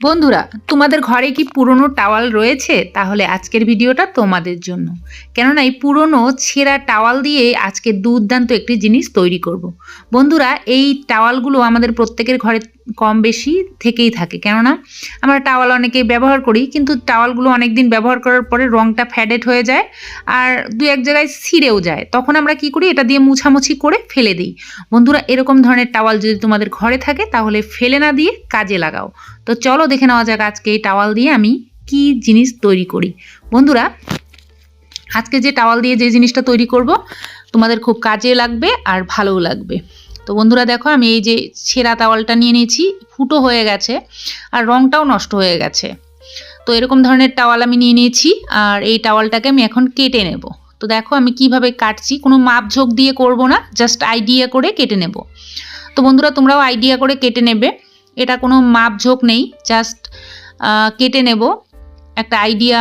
বন্ধুরা, তোমাদের ঘরে কি পুরনো টাওয়াল রয়েছে তাহলে আজকের ভিডিওটা তোমাদের জন্য কেননা এই পুরনো, ছেঁড়া টাওয়াল দিয়ে আজকে দুর্দান্ত একটি জিনিস তৈরি করব। বন্ধুরা, এই টাওয়ালগুলো আমাদের প্রত্যেকের ঘরে কম বেশি থেকেই থাকে। কেননা আমরা টাওয়াল অনেকেই ব্যবহার করি, কিন্তু টাওয়ালগুলো অনেক দিন ব্যবহার করার পরে রঙটা ফ্যাডেড হয়ে যায় আর দু এক জায়গায় ছিঁড়েও যায়। তখন আমরা কি করি, এটা দিয়ে মুছামুছি করে ফেলে দিই। বন্ধুরা, এরকম ধরনের টাওয়াল যদি তোমাদের ঘরে থাকে, তাহলে ফেলে না দিয়ে কাজে লাগাও। তো চলো দেখে নেওয়া যাক আজকে এই টাওয়াল দিয়ে আমি কি জিনিস তৈরি করি। বন্ধুরা, আজকে যে টাওয়াল দিয়ে যে জিনিসটা তৈরি করব, তোমাদের খুব কাজে লাগবে আর ভালোও লাগবে। তো বন্ধুরা দেখো, আমি এই যে ছেঁড়া টাওয়ালটা নিয়ে নিয়েছি, ফুটো হয়ে গেছে আর রঙটাও নষ্ট হয়ে গেছে। তো এরকম ধরনের টাওয়াল আমি নিয়ে নিয়েছি আর এই টাওয়ালটাকে আমি এখন কেটে নেব। তো দেখো, আমি কীভাবে কাটছি, কোনো মাপ ঝোঁক দিয়ে করব না জাস্ট আইডিয়া করে কেটে নেব। তো বন্ধুরা, তোমরাও আইডিয়া করে কেটে নেবে। এটা কোনো মাপ ঝোঁক নেই জাস্ট কেটে নেব একটা আইডিয়া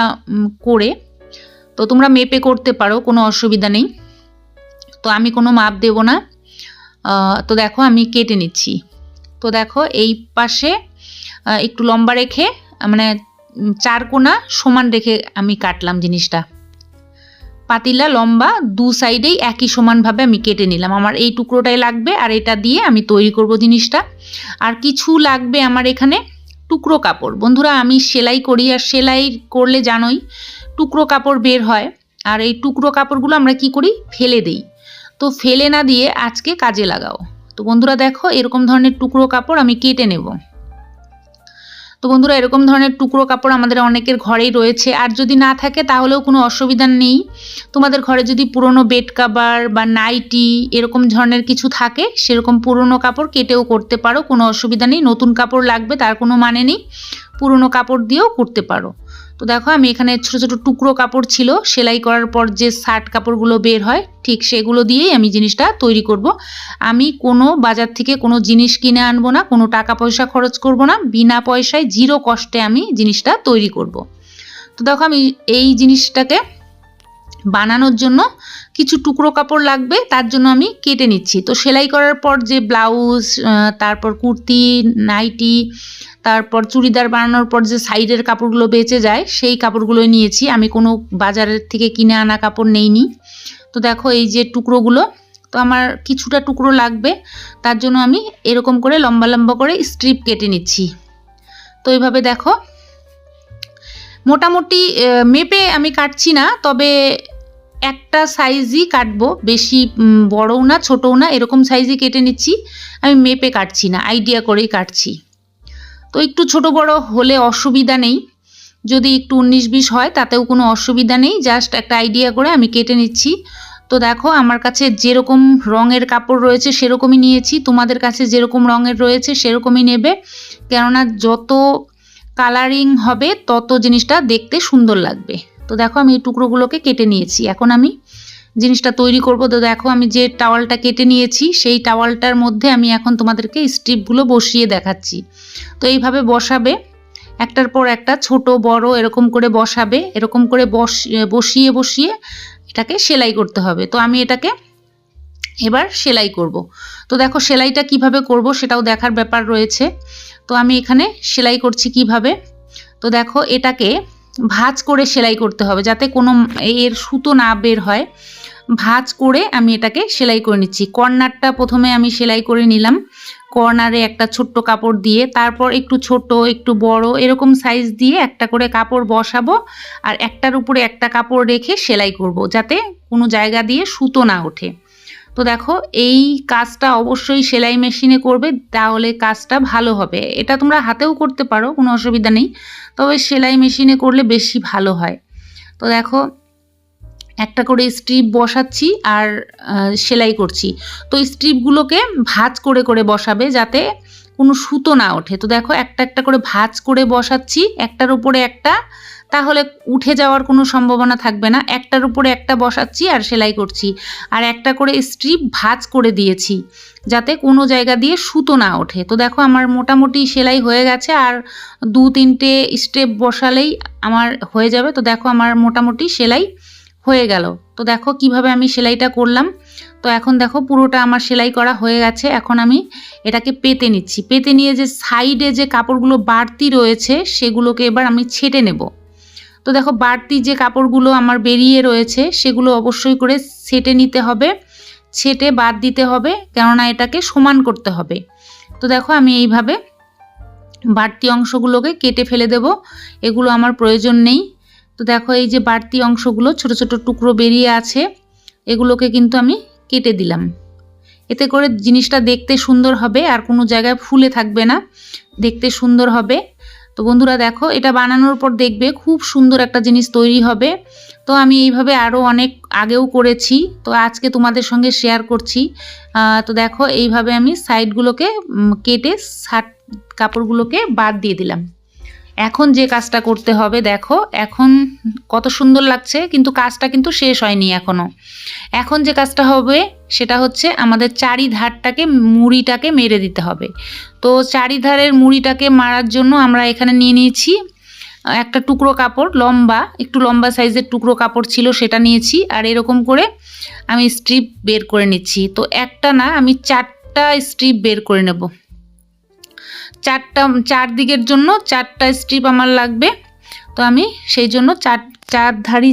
করে। তো তোমরা মেপে করতে পারো, কোনো অসুবিধা নেই। তো আমি কোনো মাপ দেব না। তো দেখো আমি কেটে নিচ্ছি। তো দেখো এই পাশে একটু লম্বা রেখে মানে চার কোনা সমান রেখে আমি কাটলাম জিনিসটা। পাতিলা লম্বা, দু সাইডেই একই সমানভাবে আমি কেটে নিলাম। আমার এই টুকরোটাই লাগবে আর এটা দিয়ে আমি তৈরি করব জিনিসটা। আর কিছু লাগবে আমার এখানে টুকরো কাপড়। বন্ধুরা, আমি সেলাই করি আর সেলাই করলে জানোই, টুকরো কাপড় বের হয়। আর এই টুকরো কাপড়গুলো আমরা কি করি? ফেলে দিই। তো ফেলে না দিয়ে আজকে কাজে লাগাও। তো বন্ধুরা দেখো, এরকম ধরনের টুকরো কাপড় আমি কেটে নেব। তো বন্ধুরা, এরকম ধরনের টুকরো কাপড় আমাদের অনেকের ঘরেই রয়েছে। আর যদি না থাকে, তাহলেও কোনো অসুবিধা নেই। তোমাদের ঘরে যদি পুরনো বেড কাভার বা নাইটি এরকম ধরনের কিছু থাকে, সেরকম পুরনো কাপড় কেটেও করতে পারো। কোনো অসুবিধা নেই। নতুন কাপড় লাগবে, তার কোনো মানে নেই। পুরনো কাপড় দিয়েও করতে পারো। তো দেখো আমি এখানে ছোট ছোট টুকরো কাপড় ছিল, সেলাই করার পর যে শার্ট কাপড়গুলো বের হয়, ঠিক সেগুলো দিয়েই আমি জিনিসটা তৈরি করব। আমি কোনো বাজার থেকে কোনো জিনিস কিনে আনব না, কোনো টাকা পয়সা খরচ করব না, বিনা পয়সায় জিরো কষ্টে আমি জিনিসটা তৈরি করব। তো দেখো আমি এই জিনিসটাকে বানানোর জন্য কিছু টুকরো কাপড় লাগবে, তার জন্য আমি কেটে নিচ্ছি। তো সেলাই করার পর যে ব্লাউজ তারপর কুর্তি, নাইটি, তারপর চুড়িদার বানানোর পর যে সাইডের কাপড়গুলো বেঁচে যায়, সেই কাপড়গুলো নিয়েছি। আমি কোনো বাজারের থেকে কিনে আনা কাপড় নেইনি। তো দেখো এই যে টুকরোগুলো, তো আমার কিছুটা টুকরো লাগবে, তার জন্য আমি এরকম করে লম্বা লম্বা করে স্ট্রিপ কেটে নিচ্ছি। তো এইভাবে দেখো মোটামুটি মেপে আমি কাটছি না, তবে একটা সাইজই কাটবো, বেশি বড়ও না, ছোটও না, এরকম সাইজই কেটে নিচ্ছি, আমি মেপে কাটছি না আইডিয়া করেই কাটছি। তো একটু ছোট বড় হলে অসুবিধা নেই, যদি একটু উনিশ বিশ হয়, তাতেও কোনো অসুবিধা নেই জাস্ট একটা আইডিয়া করে আমি কেটে নিচ্ছি। তো দেখো, আমার কাছে যেরকম রঙের কাপড় রয়েছে, সেরকমই নিয়েছি, তোমাদের কাছে যেরকম রঙের রয়েছে, সেরকমই নেবে, কেননা যত কালারিং হবে, তত জিনিসটা দেখতে সুন্দর লাগবে। তো দেখো আমি এই টুকরোগুলোকে কেটে নিয়েছি। এখন আমি জিনিসটা তৈরি করব। তো দেখো আমি যে টাওয়ালটা কেটে নিয়েছি, সেই টাওয়ালটার মধ্যে আমি এখন তোমাদেরকে স্ট্রিপগুলো বসিয়ে দেখাচ্ছি। তো এইভাবে বসাবে, একটার পর একটা ছোট, বড় এরকম করে বসাবে। এরকম করে বসিয়ে বসিয়ে এটাকে সেলাই করতে হবে। তো আমি এটাকে এবার সেলাই করব। তো দেখো সেলাইটা কীভাবে করব সেটাও দেখার ব্যাপার রয়েছে। তো আমি এখানে সেলাই করছি কীভাবে? তো দেখো এটাকে ভাঁজ করে সেলাই করতে হবে যাতে কোনো এর সুতো না বের হয়। ভাঁজ করে আমি এটাকে সেলাই করে নিচ্ছি। কর্নারটা প্রথমে আমি সেলাই করে নিলাম। কর্নারে একটা ছোট্ট কাপড় দিয়ে, তারপর একটু ছোট, একটু বড়, এরকম সাইজ দিয়ে একটা করে কাপড় বসাবো আর একটার উপরে একটা কাপড় রেখে সেলাই করব যাতে কোনো জায়গা দিয়ে সুতো না ওঠে। তো দেখো, এই কাজটা অবশ্যই সেলাই মেশিনে করবে, তাহলে কাজটা ভালো হবে। এটা তোমরা হাতেও করতে পারো, কোনো অসুবিধা নেই। তবে সেলাই মেশিনে করলে বেশি ভালো হয়। তো দেখো, একটা করে স্ট্রিপ বসাচ্ছি আর সেলাই করছি। তো স্ট্রিপগুলোকে ভাঁজ করে করে বসাবে যাতে কোনো সুতো না ওঠে। তো দেখো, একটা একটা করে ভাঁজ করে বসাচ্ছি, একটার উপরে একটা তাহলে উঠে যাওয়ার কোনো সম্ভাবনা থাকবে না। একটার উপরে একটা বসাচ্ছি আর সেলাই করছি। আর একটা করে স্ট্রিপ ভাঁজ করে দিয়েছি, যাতে কোনো জায়গা দিয়ে সুতো না ওঠে। তো দেখো আমার মোটামুটি সেলাই হয়ে গেছে আর দু তিনটে স্টেপ বসালেই আমার হয়ে যাবে। তো দেখো আমার মোটামুটি সেলাই হয়ে গেল। তো দেখো কীভাবে আমি সেলাইটা করলাম। তো এখন দেখো পুরোটা আমার সেলাই করা হয়ে গেছে। এখন আমি এটাকে পেতে নিচ্ছি। পেতে নিয়ে যে সাইডে যে কাপড়গুলো বাড়তি রয়েছে, সেগুলোকে এবার আমি ছেটে নেব। তো দেখো বাড়তি যে কাপড়গুলো আমার বেরিয়ে রয়েছে, সেগুলো অবশ্যই করে ছেটে নিতে হবে। ছেটে বাদ দিতে হবে, কেননা এটাকে সমান করতে হবে। তো দেখো আমি এইভাবে বাড়তি অংশগুলোকে কেটে ফেলে দেব, এগুলো আমার প্রয়োজন নেই। তো দেখো এই যে বাড়তি অংশগুলো ছোট ছোট টুকরো বেরিয়ে আছে, এগুলোকে কিন্তু আমি কেটে দিলাম। এতে করে জিনিসটা দেখতে সুন্দর হবে, আর কোনো জায়গায় ফুলে থাকবে না, দেখতে সুন্দর হবে। তো বন্ধুরা দেখো, এটা বানানোর পর দেখবে খুব সুন্দর একটা জিনিস তৈরি হবে। তো আমি এইভাবে আরও অনেক আগেও করেছি, তো আজকে তোমাদের সঙ্গে শেয়ার করছি। তো দেখো, এইভাবে আমি সাইডগুলোকে কেটে শার্ট কাপড়গুলোকে বাদ দিয়ে দিলাম। এখন যে কাজটা করতে হবে, দেখো, এখন কত সুন্দর লাগছে, কিন্তু কাজটা কিন্তু শেষ হয়নি এখনও এখন যে কাজটা হবে, সেটা হচ্ছে আমাদের চারিধারটাকে, মুড়িটাকে মেরে দিতে হবে। তো চারিধারের মুড়িটাকে মারার জন্য আমরা এখানে নিয়ে নিয়েছি, একটা টুকরো কাপড়, লম্বা, একটু লম্বা সাইজের টুকরো কাপড় ছিল, সেটা নিয়েছি, আর এরকম করে আমি স্ট্রিপ বের করে নিচ্ছি। তো একটা না, আমি চারটা স্ট্রিপ বের করে নেব। চারটা চার দিকের জন্য চারটা স্ট্রিপ আমার লাগবে। তো আমি সেই জন্য চার চার ধারি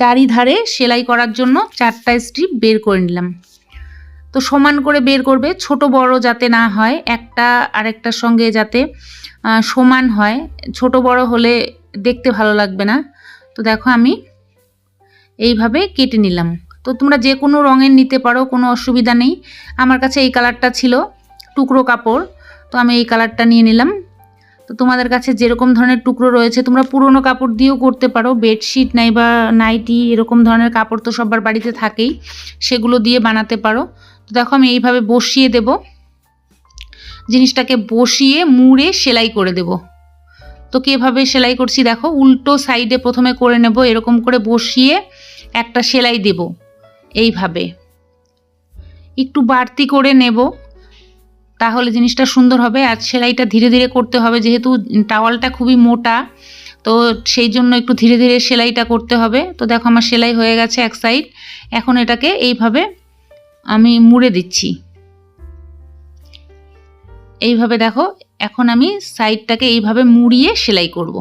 চারি ধারে সেলাই করার জন্য চারটা স্ট্রিপ বের করে নিলাম। তো সমান করে বের করবে, ছোট বড় যাতে না হয়, একটা আরেকটার সঙ্গে যাতে সমান হয়। ছোট বড় হলে দেখতে ভালো লাগবে না। তো দেখো আমি এইভাবে কেটে নিলাম। তো তোমরা যে কোনো রঙের নিতে পারো, কোনো অসুবিধা নেই। আমার কাছে এই কালারটা ছিল টুকরো কাপড়। তো আমি এই কালারটা নিয়ে নিলাম। তো তোমাদের কাছে যেরকম ধরনের টুকরো রয়েছে, তোমরা পুরনো কাপড় দিয়েও করতে পারো। বেডশিট নাই বা নাইটি, এরকম ধরনের কাপড় তো সবার বাড়িতে থাকেই, সেগুলো দিয়ে বানাতে পারো। তো দেখো আমি এইভাবে বসিয়ে দেব। জিনিসটাকে বসিয়ে, মুড়ে সেলাই করে দেব। তো কীভাবে সেলাই করছি দেখো, উল্টো সাইডে প্রথমে করে নেব, এরকম করে বসিয়ে একটা সেলাই দেব। এইভাবে। একটু বাড়তি করে নেব। তাহলে জিনিসটা সুন্দর হবে আর সেলাইটা ধীরে ধীরে করতে হবে, যেহেতু টাওয়ালটা খুবই মোটা, তো সেই জন্য একটু ধীরে ধীরে সেলাইটা করতে হবে। তো দেখো আমার সেলাই হয়ে গেছে এক সাইড এখন এটাকে এইভাবে আমি মুড়ে দিচ্ছি। এইভাবে দেখো, এখন আমি সাইডটাকে এইভাবে মুড়িয়ে সেলাই করব।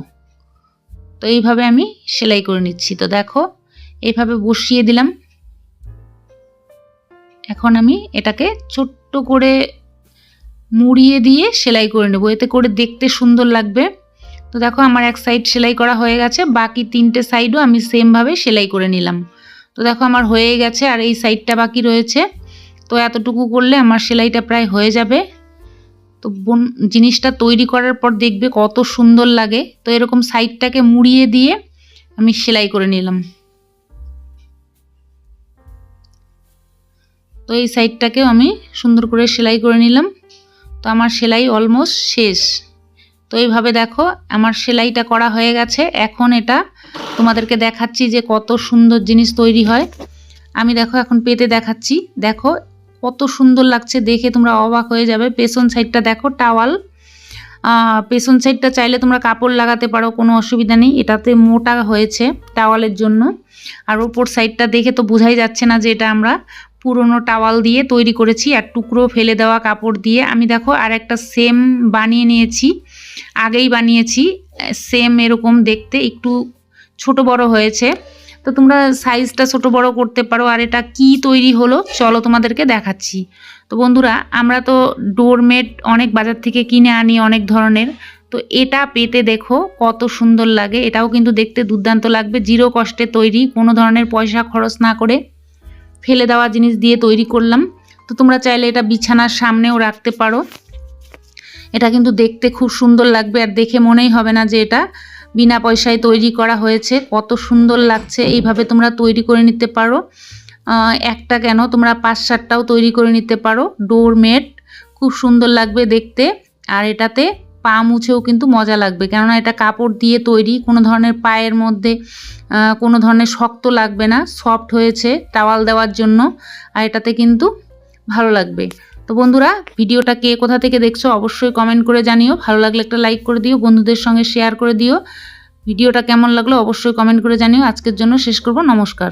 তো এইভাবে আমি সেলাই করে নিচ্ছি। তো দেখো, এইভাবে বসিয়ে দিলাম। এখন আমি এটাকে ছোট্ট করে মুড়িয়ে দিয়ে সেলাই করে নেব। এতে করে দেখতে সুন্দর লাগবে। তো দেখো আমার এক সাইড সেলাই করা হয়ে গেছে, বাকি তিনটে সাইডও আমি সেমভাবে সেলাই করে নিলাম। তো দেখো আমার হয়ে গেছে আর এই সাইডটা বাকি রয়েছে। তো এতটুকু করলে আমার সেলাইটা প্রায় হয়ে যাবে। তো বোন, জিনিসটা তৈরি করার পর দেখবে কত সুন্দর লাগে। তো এরকম সাইডটাকে মুড়িয়ে দিয়ে আমি সেলাই করে নিলাম। তো এই সাইডটাকেও আমি সুন্দর করে সেলাই করে নিলাম। তো আমার সেলাই অলমোস্ট শেষ। তো এইভাবে দেখো, আমার সেলাইটা করা হয়ে গেছে। এখন এটা তোমাদেরকে দেখাচ্ছি যে কত সুন্দর জিনিস তৈরি হয়। আমি দেখো, এখন পেতে দেখাচ্ছি। দেখো, কত সুন্দর লাগছে দেখে তোমরা অবাক হয়ে যাবে। পেছন সাইডটা দেখো টাওয়াল পেছন সাইডটা চাইলে তোমরা কাপড় লাগাতে পারো, কোনো অসুবিধা নেই। এটাতে মোটা হয়েছে টাওয়ালের জন্য। আর ওপর সাইডটা দেখে তো বোঝাই যাচ্ছে না যে এটা আমরা পুরনো টাওয়াল দিয়ে তৈরি করেছি। আর টুকরো ফেলে দেওয়া কাপড় দিয়ে আমি দেখো আর একটা সেম বানিয়ে নিয়েছি। আগেই বানিয়েছি সেম এরকম দেখতে। একটু ছোট বড় হয়েছে। তো তোমরা সাইজটা ছোট বড় করতে পারো, আর এটা কি তৈরি হলো চলো তোমাদেরকে দেখাচ্ছি। তো বন্ধুরা, আমরা তো ডোরমেট অনেক বাজার থেকে কিনে আনি অনেক ধরনের। তো এটা পেতে দেখো কত সুন্দর লাগে, এটাও কিন্তু দেখতে দুর্দান্ত লাগবে জিরো কষ্টে তৈরি, কোনো ধরনের পয়সা খরচ না করে ফেলে দেওয়া জিনিস দিয়ে তৈরি করলাম। তো তোমরা চাইলে এটা বিছানার সামনেও রাখতে পারো। এটা কিন্তু দেখতে খুব সুন্দর লাগবে, আর দেখে মনেই হবে না যে এটা বিনা পয়সায় তৈরি করা হয়েছে। কত সুন্দর লাগছে। এইভাবে তোমরা তৈরি করে নিতে পারো। একটা কেন? তোমরা পাঁচ সাতটাও তৈরি করে নিতে পারো। ডোরমেট খুব সুন্দর লাগবে দেখতে। আর এটাতে পা মুছেও কিন্তু মজা লাগবে। কেননা এটা কাপড় দিয়ে তৈরি। কোনো ধরনের পায়ের মধ্যে কোনো ধরনের শক্ত লাগবে না। সফট হয়েছে টাওয়াল দেওয়ার জন্য। আর এটাতে কিন্তু ভালো লাগবে। তো বন্ধুরা, ভিডিওটা কে কোথা থেকে দেখছ অবশ্যই কমেন্ট করে জানিও। ভালো লাগলে একটা লাইক করে দিও, বন্ধুদের সঙ্গে শেয়ার করে দিও। ভিডিওটা কেমন লাগল অবশ্যই কমেন্ট করে জানিও। আজকের জন্য শেষ করব। নমস্কার।